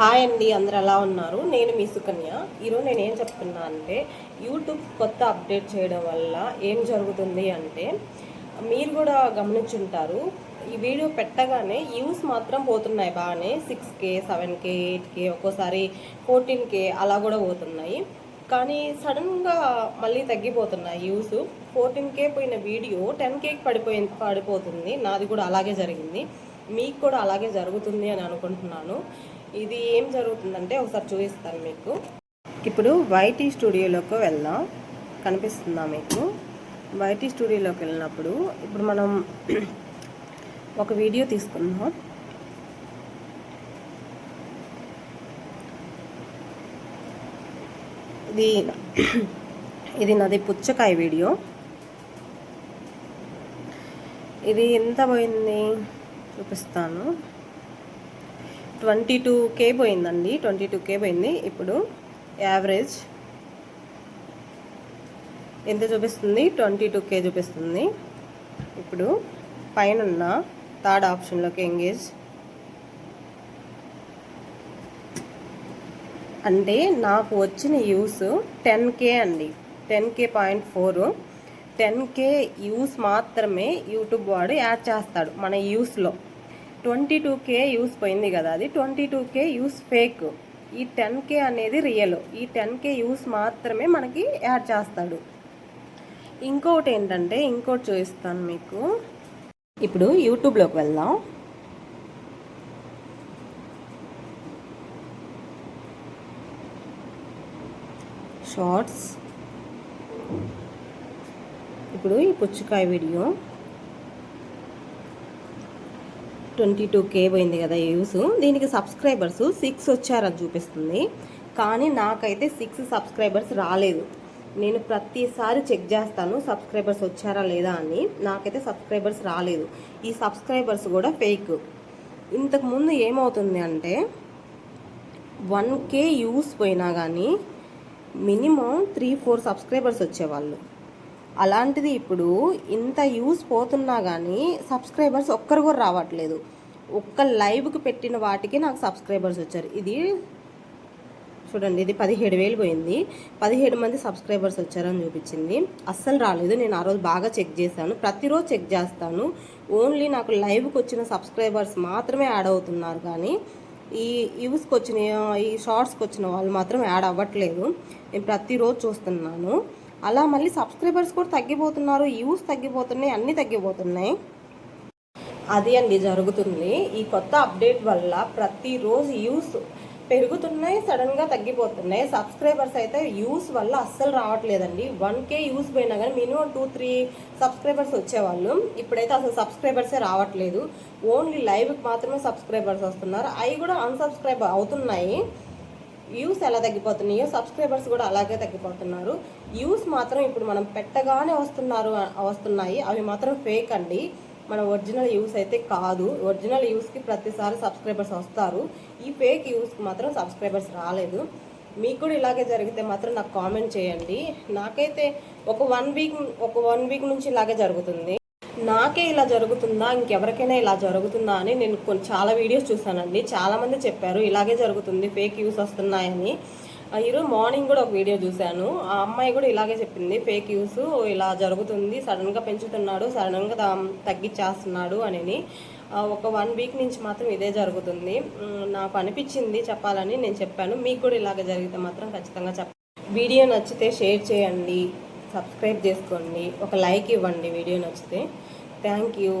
Hi అండి అందరు ఎలా ఉన్నారు? నేను మీ సుకన్య. ఈరోజు నేను ఏం చెప్తున్నా అంటే యూట్యూబ్ కొత్త అప్డేట్ చేయడం వల్ల ఏం జరుగుతుంది అంటే మీరు కూడా గమనించుంటారు ఈ వీడియో పెట్టగానే యూస్ మాత్రం పోతున్నాయి బాగానే. Six K seven K eight K ఒక్కోసారి ఫోర్టీన్ కే అలా కూడా పోతున్నాయి. కానీ సడన్గా మళ్ళీ తగ్గిపోతున్నాయి యూస్ ఫోర్టీన్ కే పోయిన వీడియో టెన్ కేకి పడిపోయి పడిపోతుంది. నాది కూడా అలాగే జరిగింది. మీకు కూడా అలాగే జరుగుతుంది అని అనుకుంటున్నాను. ఇది ఏం జరుగుతుందంటే ఒకసారి చూపిస్తాను మీకు. ఇప్పుడు వైటీ స్టూడియోలోకి వెళ్దాం. కనిపిస్తుందా మీకు? వైటీ స్టూడియోలోకి వెళ్ళినప్పుడు ఇప్పుడు మనం ఒక వీడియో తీసుకుందాం. ఇది ఇది నాది పుచ్చకాయ వీడియో. ఇది ఎంత పోయింది? చూపిస్తాను. ట్వంటీ టూ కే పోయిందండి. ట్వంటీ టూ కే పోయింది. ఇప్పుడు యావరేజ్ ఎంత చూపిస్తుంది? ట్వంటీ టూ కే చూపిస్తుంది. ఇప్పుడు పైన ఉన్న థర్డ్ ఆప్షన్లోకి ఎంగేజ్. అంటే నాకు వచ్చిన యూస్ టెన్ కే అండి. Ten K point four. Ten K views మాత్రమే యూట్యూబ్ వాడు యాడ్ చేస్తాడు మన యూస్లో. ట్వంటీ టూ కే యూస్ పోయింది కదా అది. Twenty two K views fake. ఈ టెన్ కే అనేది రియల్. ఈ టెన్ కే యూస్ మాత్రమే మనకి యాడ్ చేస్తాడు. ఇంకోటి ఏంటంటే ఇంకోటి చూపిస్తాను మీకు. ఇప్పుడు యూట్యూబ్లోకి వెళ్దాం. షార్ట్స్. ఇప్పుడు ఈ పుచ్చకాయ వీడియో. ట్వంటీ టూ కే పోయింది కదా వ్యూస్. దీనికి సబ్స్క్రైబర్స్ సిక్స్ వచ్చారని చూపిస్తుంది. కానీ నాకైతే సిక్స్ సబ్స్క్రైబర్స్ రాలేదు. నేను ప్రతిసారి చెక్ చేస్తాను సబ్స్క్రైబర్స్ వచ్చారా లేదా అని. నాకైతే సబ్స్క్రైబర్స్ రాలేదు. ఈ సబ్స్క్రైబర్స్ కూడా ఫేక్. ఇంతకుముందు ఏమవుతుంది అంటే వన్ కే యూస్ పోయినా కానీ మినిమం త్రీ ఫోర్ సబ్స్క్రైబర్స్ వచ్చేవాళ్ళు. అలాంటిది ఇప్పుడు ఇంత యూస్ పోతున్నా కానీ సబ్స్క్రైబర్స్ ఒక్కరు కూడా రావట్లేదు. ఒక్క లైవ్కి పెట్టిన వాటికి నాకు సబ్స్క్రైబర్స్ వచ్చారు. ఇది చూడండి ఇది పదిహేడు వేలు పోయింది. పదిహేడు మంది సబ్స్క్రైబర్స్ వచ్చారని చూపించింది. అస్సలు రాలేదు. నేను ఆ రోజు బాగా చెక్ చేశాను. ప్రతిరోజు చెక్ చేస్తాను. ఓన్లీ నాకు లైవ్కి వచ్చిన సబ్స్క్రైబర్స్ మాత్రమే యాడ్ అవుతున్నారు కానీ ఈ యూస్కి వచ్చిన ఈ షార్ట్స్కి వచ్చిన వాళ్ళు మాత్రం యాడ్ అవ్వట్లేదు. నేను ప్రతిరోజు చూస్తున్నాను. అలా మళ్ళీ సబ్స్క్రైబర్స్ కూడా తగ్గిపోతున్నారు యూస్ తగ్గిపోతున్నాయి అన్నీ తగ్గిపోతున్నాయి. అది అండి జరుగుతుంది. ఈ కొత్త అప్డేట్ వల్ల ప్రతిరోజు యూస్ పెరుగుతున్నాయి సడన్గా తగ్గిపోతున్నాయి. సబ్స్క్రైబర్స్ అయితే యూస్ వల్ల అస్సలు రావట్లేదండి. వన్ కే యూస్ పోయినా కానీ మినిమం టూ త్రీ సబ్స్క్రైబర్స్ వచ్చేవాళ్ళు. ఇప్పుడైతే అసలు సబ్స్క్రైబర్సే రావట్లేదు. ఓన్లీ లైవ్కి మాత్రమే సబ్స్క్రైబర్స్ వస్తున్నారు. అవి కూడా అన్సబ్స్క్రైబ్ అవుతున్నాయి. వ్యూస్ ఎలా తగ్గిపోతున్నాయో సబ్స్క్రైబర్స్ కూడా అలాగే తగ్గిపోతున్నారు. వ్యూస్ మాత్రం ఇప్పుడు మనం పెట్టగానే వస్తున్నారు వస్తున్నాయి. అవి మాత్రం ఫేక్ అండి. మన ఒరిజినల్ యూస్ అయితే కాదు. ఒరిజినల్ యూస్కి ప్రతిసారి సబ్స్క్రైబర్స్ వస్తారు. ఈ ఫేక్ యూస్కి మాత్రం సబ్స్క్రైబర్స్ రాలేదు. మీకు కూడా ఇలాగే జరిగితే మాత్రం నాకు కామెంట్ చేయండి. నాకైతే ఒక వన్ వీక్ ఒక వన్ వీక్ నుంచి ఇలాగే జరుగుతుంది. నాకే ఇలా జరుగుతుందా? ఇంకెవరికైనా ఇలా జరుగుతుందా అని నేను కొన్ని చాలా వీడియోస్ చూసానండి చాలామంది చెప్పారు ఇలాగే జరుగుతుంది ఫేక్ యూస్ వస్తున్నాయని. ఈరోజు మార్నింగ్ కూడా ఒక వీడియో చూశాను. ఆ అమ్మాయి కూడా ఇలాగే చెప్పింది ఫేక్ యూస్ ఇలా జరుగుతుంది సడన్గా పెంచుతున్నాడు సడన్గా తగ్గించేస్తున్నాడు అని ఒక వన్ వీక్ నుంచి మాత్రం ఇదే జరుగుతుంది. నాకు అనిపించింది చెప్పాలని నేను చెప్పాను. మీకు కూడా ఇలాగే జరిగితే మాత్రం ఖచ్చితంగా చెప్ప వీడియో నచ్చితే షేర్ చేయండి. సబ్స్క్రైబ్ చేసుకోండి. ఒక లైక్ ఇవ్వండి వీడియో నచ్చితే. Thank you.